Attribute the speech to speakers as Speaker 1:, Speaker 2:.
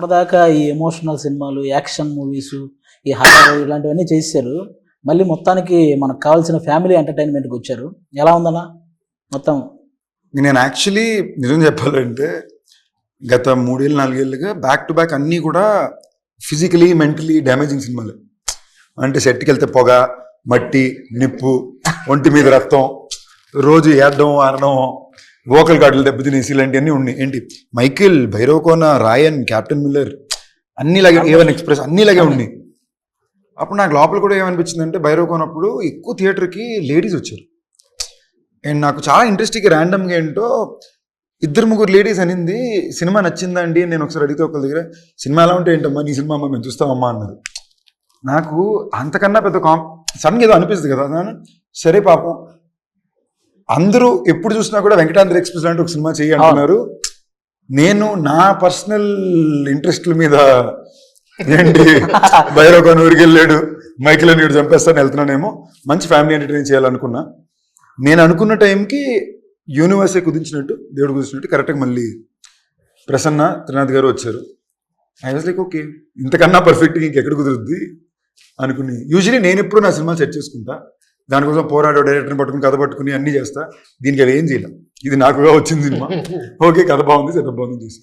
Speaker 1: మొన్నదాకా ఈ ఎమోషనల్ సినిమాలు action movies ఈ హారర్ ఇలాంటివన్నీ చేశారు. మళ్ళీ మొత్తానికి మనకు కావాల్సిన ఫ్యామిలీ ఎంటర్టైన్మెంట్కి వచ్చారు. ఎలా ఉందన్నా? మొత్తం.
Speaker 2: నేను యాక్చువల్లీ నిజం చెప్పాలంటే గత మూడేళ్ళు నాలుగేళ్ళుగా బ్యాక్ టు బ్యాక్ అన్నీ కూడా ఫిజికలీ మెంటలీ డ్యామేజింగ్ సినిమాలు. అంటే సెట్కి వెళ్తే పొగ మట్టి నిప్పు ఒంటి మీద రక్తం రోజు ఏడడం ఆడడం వోకల్ గార్డులు దెబ్బతినేసి ఇలాంటివన్నీ ఉన్నాయి. ఏంటి? Michael Bhairavakona Raayan Captain Miller అన్నిలాగే A one Express అన్నిలాగే ఉన్నాయి. అప్పుడు నాకు లోపల కూడా ఏమనిపించింది అంటే భైరవకోనప్పుడు ఎక్కువ థియేటర్కి లేడీస్ వచ్చారు. అండ్ నాకు చాలా ఇంట్రెస్టింగ్ ర్యాండమ్గా ఏంటో ఇద్దరు ముగ్గురు లేడీస్ అనింది సినిమా నచ్చిందా అండి? నేను ఒకసారి అడిగితే ఒకరి దగ్గర సినిమా ఎలా ఉంటే ఏంటమ్మా? నీ సినిమా అమ్మా మేము చూస్తామమ్మా అన్నారు. నాకు అంతకన్నా పెద్ద కాం సడన్గా ఏదో అనిపిస్తుంది కదా సరే పాపం అందరూ ఎప్పుడు చూసినా కూడా వెంకటాంధ్ర ఎక్స్ప్రెస్ లాంటి ఒక సినిమా చేయి అంటున్నారు. నేను నా పర్సనల్ ఇంట్రెస్ట్ల మీద ఏంటి? భైరవ ఊరికి వెళ్ళాడు. మైకిల్ నీడు చంపేస్తాను వెళ్తున్నానేమో. మంచి ఫ్యామిలీ ఎంటర్టైన్ చేయాలనుకున్నా. నేను అనుకున్న టైంకి యూనివర్సే కుదించినట్టు దేవుడు కుదించినట్టు కరెక్ట్గా మళ్ళీ ప్రసన్న త్రినాథ్ గారు వచ్చారు. ఐ వాజ్ లైక్ ఓకే ఇంతకన్నా పర్ఫెక్ట్గా ఇంకెక్కడ కుదురుద్ది? అనుకుని యూజువలీ నేను ఎప్పుడు నా సినిమాలు సెట్ చేసుకుంటా. దానికోసం పోరాడు డైరెక్టర్ని పట్టుకుని కథ పట్టుకుని అన్నీ చేస్తా. దీనికి అవి ఏం చేయలేం. ఇది నాకుగా వచ్చింది సినిమా. ఓకే కథ బాగుంది సెటప్ బాగుంది చేసి